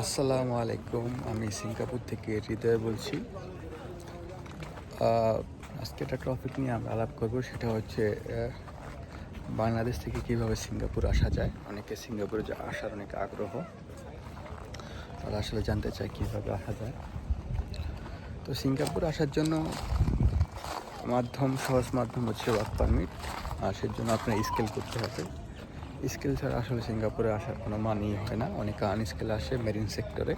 আসসালামু আলাইকুম, আমি সিঙ্গাপুর থেকে হৃদয় বলছি। আজকে একটা টপিক নিয়ে আমরা আলাপ করব, সেটা হচ্ছে বাংলাদেশ থেকে কীভাবে সিঙ্গাপুর আসা যায়। অনেকে সিঙ্গাপুরে যা আসার অনেক আগ্রহ, তারা আসলে জানতে চায় কীভাবে আসা যায়। তো সিঙ্গাপুর আসার জন্য মাধ্যম, সহজ মাধ্যম হচ্ছে ওয়ার্ক পারমিট আর সেজন্য আপনার স্কেল করতে হবে। স্কিল ছাড়া আসলে সিঙ্গাপুরে আসার কোনো মানেই হয় না। অনেকে আনস্কিল আসে মেরিন সেক্টরে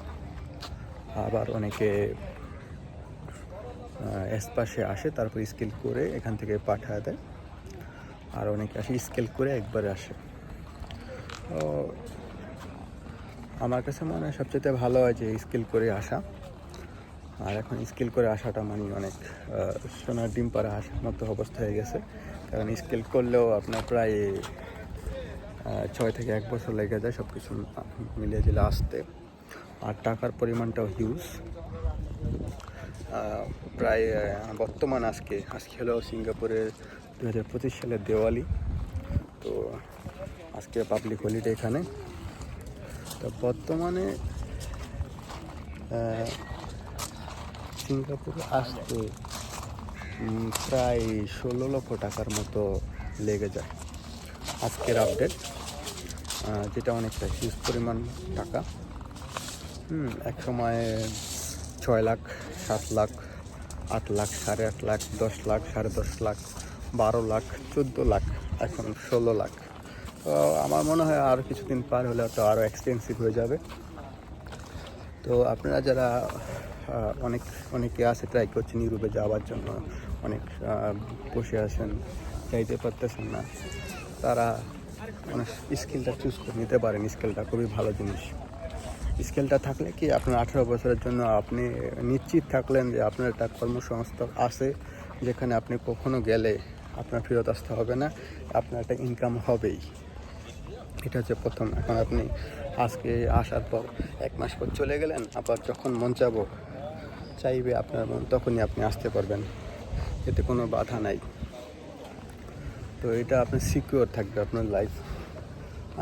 আবার অনেকে এসপাশে আসে, তারপর স্কিল করে এখান থেকে পাঠায় দেয়। আর অনেকে আসে স্কেল করে একবারে আসে। তো আমার কাছে মনে হয় সবচেয়ে ভালো হয় যে স্কিল করে আসা। আর এখন স্কিল করে আসাটা মানে অনেক সোনার ডিম পাড়া আসার মতো অবস্থা হয়ে গেছে। কারণ স্কিল করলেও আপনার প্রায় ছয় থেকে এক বছর লেগে যায় সব কিছু মিলিয়ে দিলে আসতে। আর টাকার পরিমাণটাও হিউজ প্রায় বর্তমান আজকে আজকে হলো সিঙ্গাপুরের দু হাজার পঁচিশ সালের দেওয়ালি। তো আজকে পাবলিক হলিডে এখানে। তো বর্তমানে সিঙ্গাপুরে আসতে প্রায় ষোলো লক্ষ টাকার মতো লেগে যায়। আজকের আপডেট যেটা অনেকটা হিউজ পরিমাণ টাকা। হুম, এক সময় ছয় লাখ, সাত লাখ, আট লাখ, সাড়ে আট লাখ, দশ লাখ, সাড়ে দশ লাখ, বারো লাখ, চোদ্দ লাখ, এখন ষোলো লাখ। তো আমার মনে হয় আর কিছুদিন পার হলে তো আরও এক্সপেন্সিভ হয়ে যাবে। তো আপনারা যারা অনেক, অনেকে আছে ট্রাই করছেন ইউরোপে যাওয়ার জন্য, অনেক বসে আছেন, যাইতে পারতেছেন না, তারা অনেক স্কিলটা চুজ করে নিতে পারেন, স্কেলটা খুবই ভালো জিনিস। স্কেলটা থাকলে কি আপনার আঠেরো বছরের জন্য আপনি নিশ্চিত থাকলেন যে আপনার একটা কর্মসংস্থান আছে, যেখানে আপনি কখনো গেলে আপনার ফেরত আসতে হবে না, আপনার একটা ইনকাম হবেই। এটা হচ্ছে প্রথম। এখন আপনি আজকে আসার পর এক মাস পর চলে গেলেন, আবার যখন মন চাইবে আপনার মন, তখনই আপনি আসতে পারবেন। এতে কোনো বাধা নাই। তো এটা আপনার সিকিউর থাকবে আপনার লাইফ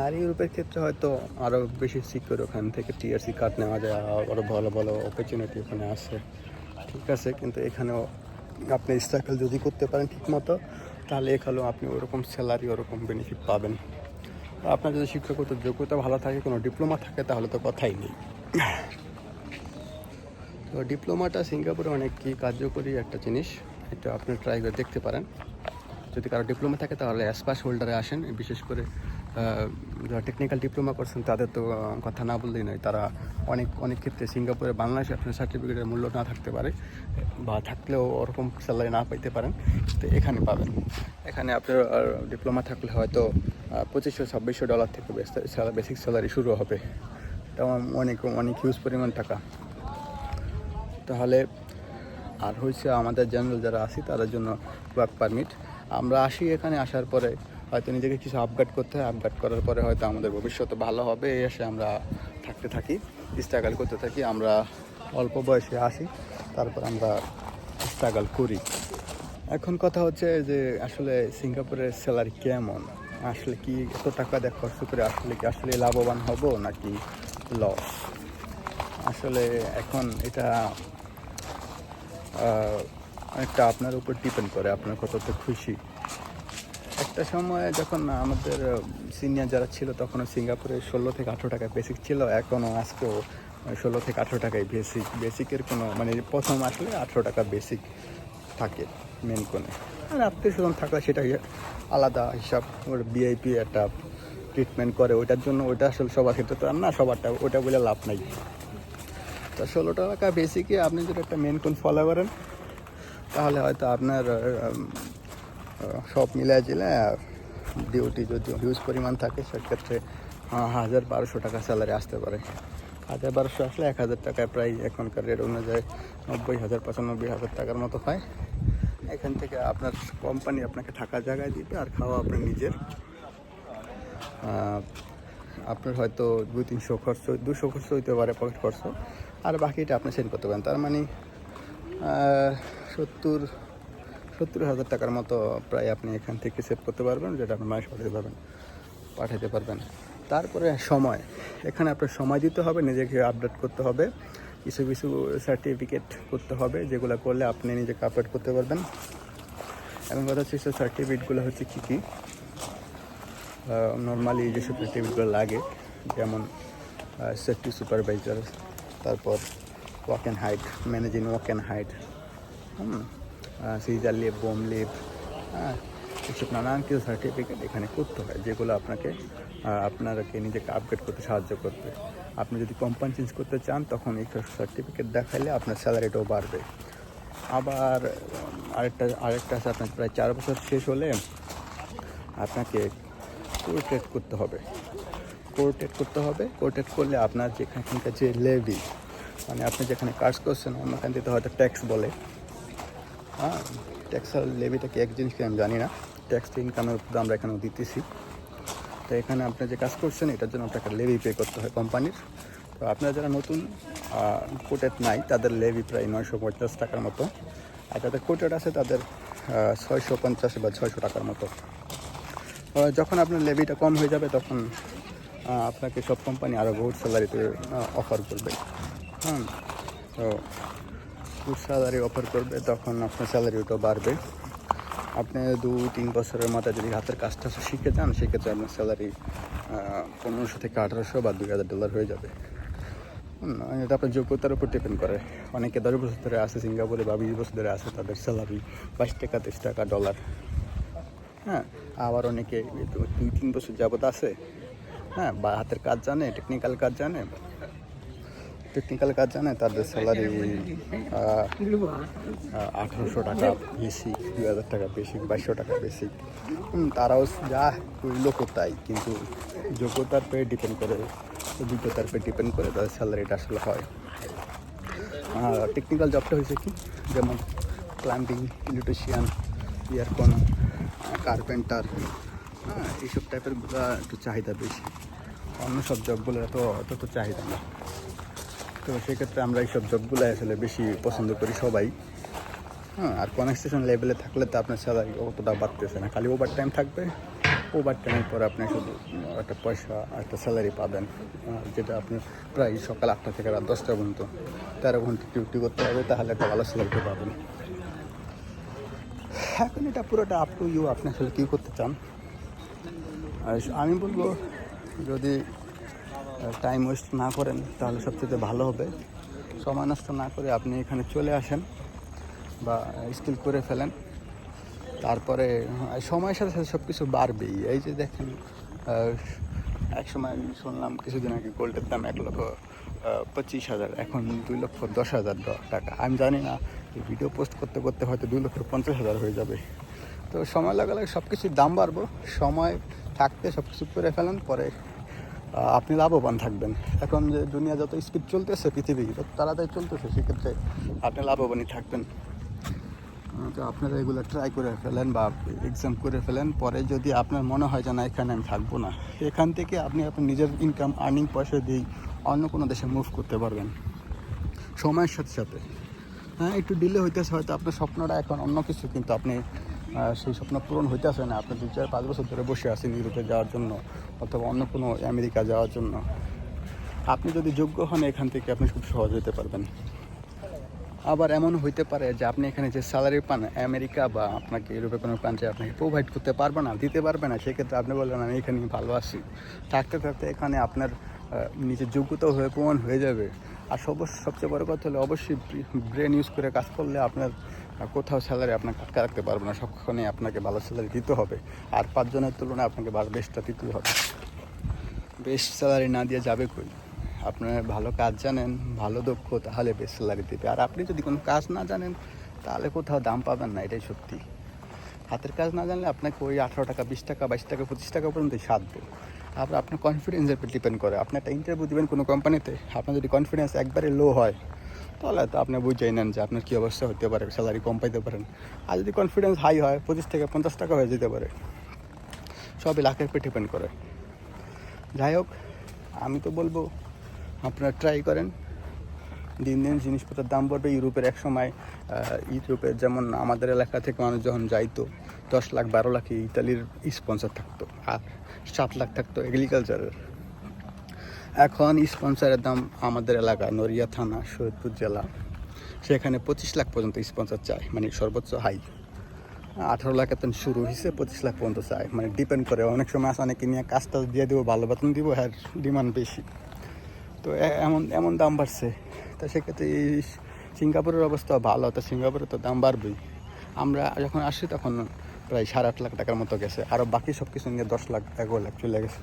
আর ইউরোপের ক্ষেত্রে হয়তো আরও বেশি সিকিউর ওখান থেকে টিআরসি কার্ড নেওয়া যায় আরও ভালো ভালো অপরচুনিটি ওখানে আছে ঠিক আছে, কিন্তু এখানেও আপনি স্ট্রাগল যদি করতে পারেন ঠিক মতো তাহলে এখানেও আপনি ওরকম স্যালারি ওরকম বেনিফিট পাবেন। আপনার যদি শিক্ষাগত যোগ্যতা ভালো থাকে, কোনো ডিপ্লোমা থাকে, তাহলে তো কথাই নেই। তো ডিপ্লোমাটা সিঙ্গাপুরে অনেক কি কার্যকরী একটা জিনিস, এটা আপনি ট্রাই করে দেখতে পারেন। যদি কারও ডিপ্লোমা থাকে তাহলে অ্যাসপাস হোল্ডারে আসেন, বিশেষ করে যারা টেকনিক্যাল ডিপ্লোমা করছেন তাদের তো কথা না বললেই নয়। তারা অনেক অনেক ক্ষেত্রে সিঙ্গাপুরে, বাংলাদেশে আপনার সার্টিফিকেটের মূল্য না থাকতে পারে বা থাকলেও ওরকম স্যালারি না পাইতে পারেন, তো এখানে পাবেন। এখানে আপনার ডিপ্লোমা থাকলে হয়তো পঁচিশশো, ছাব্বিশশো ডলার থেকে বেসিক স্যালারি শুরু হবে। এটা অনেক অনেক হিউজ পরিমাণ টাকা। তাহলে, আর হয়েছে আমাদের জেনারেল যারা আছি, তাদের জন্য ওয়ার্ক পারমিট আমরা আসি এখানে আসার পরে হয়তো নিজেকে কিছু আপগ্রেড করতে হয় আপগ্রেড করার পরে হয়তো আমাদের ভবিষ্যতে ভালো হবে এই এসে আমরা থাকতে থাকি স্ট্রাগল করতে থাকি, আমরা অল্প বয়সে আসি, তারপর আমরা স্ট্রাগল করি। এখন কথা হচ্ছে যে আসলে সিঙ্গাপুরের স্যালারি কেমন? আসলে কি এত টাকা দেখ খরচ করে আসলে কি আসলে লাভবান হব নাকি লস আসলে এখন এটা অনেকটা আপনার উপর ডিপেন্ড করে, আপনার কতটা খুশি। একটা সময় যখন আমাদের সিনিয়র যারা ছিল তখনও সিঙ্গাপুরে ষোলো থেকে আঠেরো টাকা বেসিক ছিল, এখনও আজকেও ষোলো থেকে আঠেরো টাকায় বেসিক বেসিকের কোনো মানে প্রথম আসলে আঠেরো টাকা বেসিক থাকে মেন কোণে। আর আত্মীয় স্বজন থাকলে সেটা আলাদা হিসাব, ওর বিআইপি একটা ট্রিটমেন্ট করে, ওইটার জন্য ওইটা আসলে সবার ক্ষেত্রে তো আর না, সবারটা ওটা বলে লাভ নাই। তো ষোলো টাকা বেসিকে আপনি যদি একটা মেন কোন ফলো করেন তাহলে হয়তো আপনার সব মিলায় জিলে ডিউটি যদি হিউজ পরিমাণ থাকে, সেক্ষেত্রে হাজার বারোশো টাকা স্যালারি আসতে পারে। হাজার বারোশো আসলে এক হাজার টাকায় প্রায় এখনকার রেট অনুযায়ী নব্বই হাজার, পঁচানব্বই হাজার টাকার মতো হয়। এখান থেকে আপনার কোম্পানি আপনাকে থাকার জায়গায় দিবে আর খাওয়া আপনি নিজের। আপনার হয়তো দুই, তিনশো খরচ, দুশো খরচ হইতে পারে পকেট খরচ। আর বাকিটা আপনি সেন্ড করতে পারেন। তার মানে সত্তর সত্তর হাজার টাকার মতো প্রায় আপনি এখান থেকে সেভ করতে পারবেন, যেটা আপনি মাসে পাঠাতে পারবেন পাঠাতে পারবেন। তারপরে সময়। এখানে আপনার সময় দিতে হবে, নিজেকে আপডেট করতে হবে, কিছু কিছু সার্টিফিকেট করতে হবে, যেগুলো করলে আপনি নিজেকে আপডেট করতে পারবেন। এবং কথা হচ্ছে সেই সার্টিফিকেটগুলো হচ্ছে কী কী? নর্মালি যেসব সার্টিফিকেটগুলো লাগে, যেমন সেফটি সুপারভাইজার তারপর walk and height managing walk and height hmm caesar leave bomb leave হ্যাঁ এসব নানান কিছু সার্টিফিকেট এখানে করতে হয় যেগুলো আপনাকে আহ, আপনাকে নিজেকে আপগ্রেড করতে সাহায্য করবে। আপনি যদি কোম্পানি চেঞ্জ করতে চান তখন এই সার্টিফিকেট দেখাইলে আপনার স্যালারিটাও বাড়বে। আবার আরেকটা আরেকটা আছে আপনার প্রায় চার বছর শেষ হলে আপনাকে কোর্টেড করতে হবে। কোর্টেড করতে হবে কোর্টেড করলে আপনার যেখানকার যে লেভি মানে আপনি যেখানে কাজ করছেন অন্য কান্ট্রিতে হয়তো ট্যাক্স বলে। হ্যাঁ ট্যাক্স আর লেভিটা কি এক জিনিসকে আমি জানি না। ট্যাক্স ইনকামের উপর আমরা এখানে দিতেছি। তো এখানে আপনি যে কাজ করছেন, এটার জন্য আপনাকে লেভি পে করতে হয় কোম্পানির তো আপনারা যারা নতুন কোটেড নাই, তাদের লেভি প্রায় নয়শো পঞ্চাশ টাকার মতো। আর যাদের কোটেড আছে, তাদের ছয়শো পঞ্চাশ বা ছয়শো টাকার মতো। যখন আপনার লেভিটা কম হয়ে যাবে, তখন আপনাকে সব কোম্পানি আরও গুড স্যালারিতে অফার করবে। হ্যাঁ তো স্যালারি অফার করবে, তখন আপনার স্যালারিটাও বাড়বে। আপনি দু তিন বছরের মাথায় যদি হাতের কাজটা শিখে যান, সেক্ষেত্রে আপনার স্যালারি পনেরোশো থেকে আঠারোশো বা দুই হাজার ডলার হয়ে যাবে। এটা আপনার যোগ্যতার উপর ডিপেন্ড করে। অনেকে দশ বছর ধরে আছে, সিঙ্গাপুরে বা বিশ বছর ধরে আছে, তাদের স্যালারি বাইশ টাকা, তেইশ টাকা ডলার হ্যাঁ আবার অনেকে দুই, তিন বছর যাবত আছে হ্যাঁ বা হাতের কাজ জানে টেকনিক্যাল কাজ জানে টেকনিক্যাল কাজ জানে, তাদের স্যালারি আঠারোশো টাকা বেশি দুই হাজার টাকা বেশি বাইশশো টাকা বেশি তারাও যা করল তাই কিন্তু যোগ্যতার পেয়ে ডিপেন্ড করে, অভিজ্ঞতার পেয়ে ডিপেন্ড করে তাদের স্যালারিটা আসলে হয়। টেকনিক্যাল জবটা হয়েছে কি? যেমন প্লাম্বিং ইলেকট্রিশিয়ান ইয়ারকন কার্পেন্টার হ্যাঁ এইসব টাইপের একটু চাহিদা বেশি। অন্য সব জবগুলো এত অত তো চাহিদা না। তো সেক্ষেত্রে আমরা এইসব জবগুলো আসলে বেশি পছন্দ করি সবাই। হ্যাঁ আর কনস্ট্রাকশন লেভেলে থাকলে তো আপনার স্যালারি অতটা বাড়তেছে না। খালি ওভার টাইম থাকবে। ওভার টাইমের পর আপনি শুধু একটা পয়সা, একটা স্যালারি পাবেন। যেটা আপনি প্রায় সকাল আটটা থেকে রাত দশটা পর্যন্ত, তেরো ঘণ্টা ডিউটি করতে হবে, তাহলে একটা ভালো স্যালারি পাবেন। এখন এটা পুরোটা আপ টু ইউ আপনি আসলে কী করতে চান? আর আমি বলব, যদি টাইম ওয়েস্ট না করেন, তাহলে সবচেয়ে ভালো হবে। সময় নষ্ট না করে আপনি এখানে চলে আসেন বা স্কিল করে ফেলেন। তারপরে সময়ের সাথে সাথে সব কিছু বাড়বেই। এই যে দেখেন এক সময় শুনলাম কিছুদিন আগে গোল্ডের দাম এক লক্ষ পঁচিশ হাজার, এখন দুই লক্ষ দশ হাজার টাকা। আমি জানি না ভিডিও পোস্ট করতে করতে হয়তো দুই লক্ষ পঞ্চাশ হাজার হয়ে যাবে। তো সময় লাগালে সব কিছুর দাম বাড়বো, সময় থাকতে সব কিছু করে ফেলেন, পরে আপনি লাভবান থাকবেন। এখন যে দুনিয়া যত স্পিড চলতেছে, পৃথিবী যত তাড়াতাড়ি চলতেছে, সেক্ষেত্রে আপনি লাভবানই থাকবেন। তো আপনারা এগুলো ট্রাই করে ফেলেন বা এক্সাম করে ফেলেন। পরে যদি আপনার মনে হয় যে না, এখানে আমি থাকব না, এখান থেকে আপনি আপনার নিজের ইনকাম আর্নিং পয়সা দিয়ে অন্য কোনো দেশে মুভ করতে পারবেন। সময়ের সাথে সাথে। হ্যাঁ একটু ডিলে হইতেছে, হয়তো আপনার স্বপ্নটা এখন অন্য কিছু, কিন্তু আপনি সেই স্বপ্ন পূরণ হইতেছে না। আপনি দু চার পাঁচ বছর ধরে বসে আছেন ইউরোপে যাওয়ার জন্য। অথবা অন্য কোনো আমেরিকা যাওয়ার জন্য। আপনি যদি যোগ্য হন এখান থেকে, আপনি খুব সহজ হতে পারবেন। আবার এমন হইতে পারে যে আপনি এখানে যে স্যালারি পান, আমেরিকা বা আপনাকে ইউরোপে কোনো কান্ট্রি আপনাকে প্রোভাইড করতে পারবে না, দিতে পারবে না, সেক্ষেত্রে আপনি বললেন, আমি এখানে ভালো আছি থাকতে থাকতে এখানে আপনার নিজের যোগ্যতাও হয়ে, প্রমাণ হয়ে যাবে। আর সব সবচেয়ে বড় কথা হলো, অবশ্যই ব্রেন ইউজ করে কাজ করলে আপনার কোথাও স্যালারি আপনাকে আটকে রাখতে পারবে না সবক্ষণে আপনাকে ভালো স্যালারি দিতে হবে। আর পাঁচজনের তুলনায় আপনাকে ভালো বেস্টটা দিতে হবে। বেস্ট স্যালারি না দিয়ে যাবে কই? আপনার ভালো কাজ জানেন, ভালো দক্ষ, তাহলে বেস্ট স্যালারি দেবে। আর আপনি যদি কোনো কাজ না জানেন, তাহলে কোথাও দাম পাবেন না, এটাই সত্যি। হাতের কাজ না জানলে আপনাকে ওই আঠারো টাকা, বিশ টাকা, বাইশ টাকা, পঁচিশ টাকা পর্যন্ত সাধবে তারপর আপনার কনফিডেন্সের উপর ডিপেন্ড করে। আপনি একটা ইন্টারভিউ দেবেন কোনো কোম্পানিতে আপনার যদি কনফিডেন্স একবারে লো হয় তাহলে তো আপনি বুঝেই নেন যে আপনার কী অবস্থা হতে পারে স্যালারি কম পাইতে পারেন। আর যদি কনফিডেন্স হাই হয়, পঁচিশ থেকে পঞ্চাশ টাকা হয়ে যেতে পারে। সবই লাখের উপর ডিপেন্ড করে। যাই হোক, আমি তো বলব, আপনারা ট্রাই করেন। দিন দিন জিনিসপত্রের দাম পড়বে ইউরোপের এক সময় ইউরোপের যেমন আমাদের এলাকা থেকে মানুষ যখন যাইতো, দশ লাখ বারো লাখে ইতালির স্পন্সর থাকতো, আর সাত লাখ থাকতো এগ্রিকালচারের এখন স্পন্সরের দাম আমাদের এলাকায় নড়িয়া থানা শরীদপুর জেলা। সেখানে পঁচিশ লাখ পর্যন্ত স্পন্সর চায় মানে সর্বোচ্চ হাই। আঠারো লাখ এত শুরু হয়েছে পঁচিশ লাখ পর্যন্ত চায়। মানে ডিপেন্ড করে, অনেক সময় আছে অনেকে নিয়ে কাজটা দিয়ে দেবো, ভালো বেতন দিব হ্যাঁ ডিমান্ড বেশি। তো এমন এমন দাম বাড়ছে। তা সেক্ষেত্রে এই সিঙ্গাপুরের অবস্থা ভালো, তো সিঙ্গাপুরে তো দাম বাড়বেই। আমরা যখন আসি তখন প্রায় সাড়ে আট লাখ টাকার মতো গেছে আরও বাকি সব কিছু নিয়ে দশ লাখ, এগারো লাখ চলে গেছে।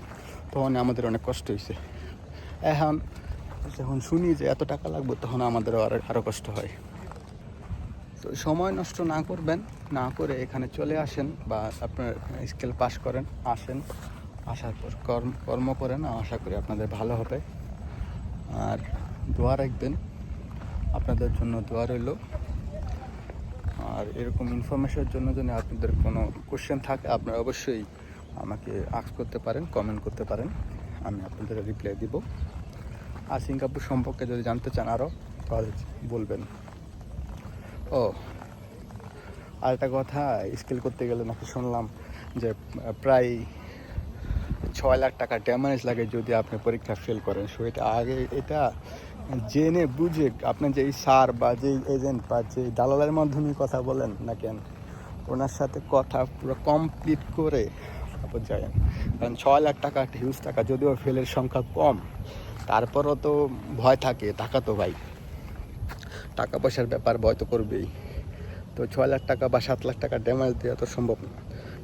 তখন আমাদের অনেক কষ্ট হয়েছে এখন যখন শুনি যে এত টাকা লাগবে, তখন আমাদের আরও আরও কষ্ট হয়। তো সময় নষ্ট না করবেন, না করে এখানে চলে আসেন বা আপনার স্কেল পাস করেন, আসেন আসার পর কর্ম কর্ম করেন, আশা করি আপনাদের ভালো হবে। আর দোয়া রাখবেন, আপনাদের জন্য দোয়া রইল। আর এরকম ইনফরমেশনের জন্য যদি আপনাদের কোনো কোশ্চেন থাকে, আপনারা অবশ্যই আমাকে আক্স করতে পারেন কমেন্ট করতে পারেন, আমি আপনাদের রিপ্লাই দিব। আর সিঙ্গাপুর সম্পর্কে যদি জানতে চান আরও তাহলে বলবেন। ও আর একটা কথা, স্কেল করতে গেলে নাকি শুনলাম যে, প্রায় ছয় লাখ টাকা ড্যামেজ লাগে যদি আপনি পরীক্ষা ফেল করেন। সো এটা আগে, এটা জেনে বুঝে আপনি যেই সার বা যেই এজেন্ট বা যেই দালালের মাধ্যমে কথা বলেন না কেন, ওনার সাথে কথা পুরো কমপ্লিট করে তারপর যায় কারণ ছয় লাখ টাকা একটা হিউজ টাকা, যদিও ফেলের সংখ্যা কম তারপরও তো ভয় থাকে, টাকা তো ভাই। টাকা পয়সার ব্যাপার ভয় তো করবেই। তো ছয় লাখ টাকা বা সাত লাখ টাকা ড্যামেজ দেওয়া তো সম্ভব না।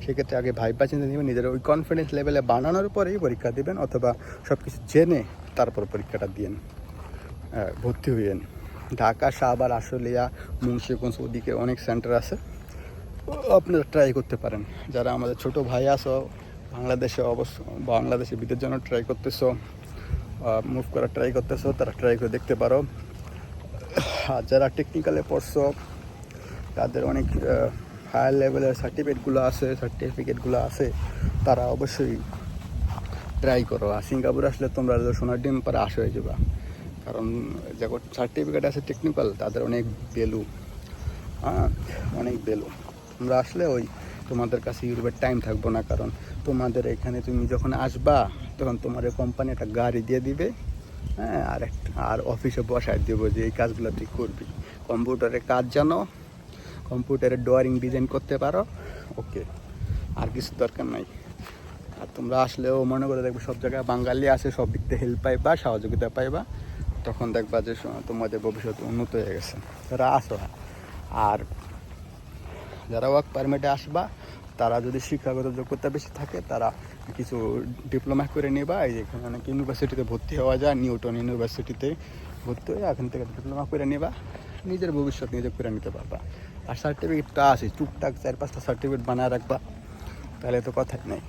সেক্ষেত্রে আগে ভাইবা চিন্তা নেবেন, নিজের ওই কনফিডেন্স লেভেলে বানানোর পরেই পরীক্ষা দেবেন অথবা সব কিছু জেনে তারপর পরীক্ষাটা দিয়েন। ভর্তি হইয়েন। ঢাকা শাহবাগ আশুলিয়া, মুন্সিগঞ্জ ওদিকে অনেক সেন্টার আছে। আপনারা ট্রাই করতে পারেন। যারা আমাদের ছোট ভাই আসো বাংলাদেশে অবশ্য বাংলাদেশে বিদের জন্য ট্রাই করতেছো মুভ করার ট্রাই করতেছো, তারা ট্রাই করে দেখতে পারো। আর যারা টেকনিক্যালে পড়ছো, তাদের অনেক হায়ার লেভেলের সার্টিফিকেটগুলো আছে সার্টিফিকেটগুলো আছে, তারা অবশ্যই ট্রাই করো। আর সিঙ্গাপুর আসলে তোমরা সোনার ডিম পরে আশ হয়ে যাবা। কারণ যখন সার্টিফিকেট আছে টেকনিক্যাল তাদের অনেক ভ্যালু হ্যাঁ অনেক ভ্যালু তোমরা আসলে ওই তোমাদের কাছে ইউরোপের টাইম থাকব না, কারণ তোমাদের এখানে তুমি যখন আসবা তখন তোমার কোম্পানি একটা গাড়ি দিয়ে দিবে হ্যাঁ আর একটা, আর অফিসে বসায় দেবো যে এই কাজগুলো তুই করবি। কম্পিউটারে কাজ জানো কম্পিউটারে ড্রয়িং ডিজাইন করতে পারো ওকে আর কিছু দরকার নাই। আর তোমরা আসলেও মনে করে দেখবে সব জায়গায় বাঙালি আছে, সব দিক থেকে হেল্প পাইবা, সহযোগিতা পাইবা, তখন দেখবা যে তোমাদের ভবিষ্যৎ উন্নত হয়ে গেছে। তারা আসো, আর যারা ওয়ার্ক পারমিটে আসবা তারা যদি শিক্ষাগত যোগ্যতা বেশি থাকে, তারা কিছু ডিপ্লোমা করে নেবা। এই যে এখানে অনেক ইউনিভার্সিটিতে ভর্তি হওয়া যায় নিউটন ইউনিভার্সিটিতে ভর্তি হয়ে এখান থেকে ডিপ্লোমা করে নেবা। নিজের ভবিষ্যৎ নিজে করে নিতে পারবা। আর সার্টিফিকেটটা আছে, টুকটাক চার পাঁচটা সার্টিফিকেট বানায় রাখবা। তাহলে তো কথাই নেই।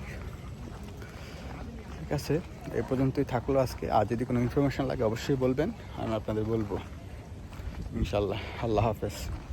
ঠিক আছে এই পর্যন্তই থাকল আজকে। আর যদি কোনো ইনফরমেশান লাগে, অবশ্যই বলবেন, আমি আপনাদের বলব। ইনশাল্লাহ আল্লাহ হাফেজ।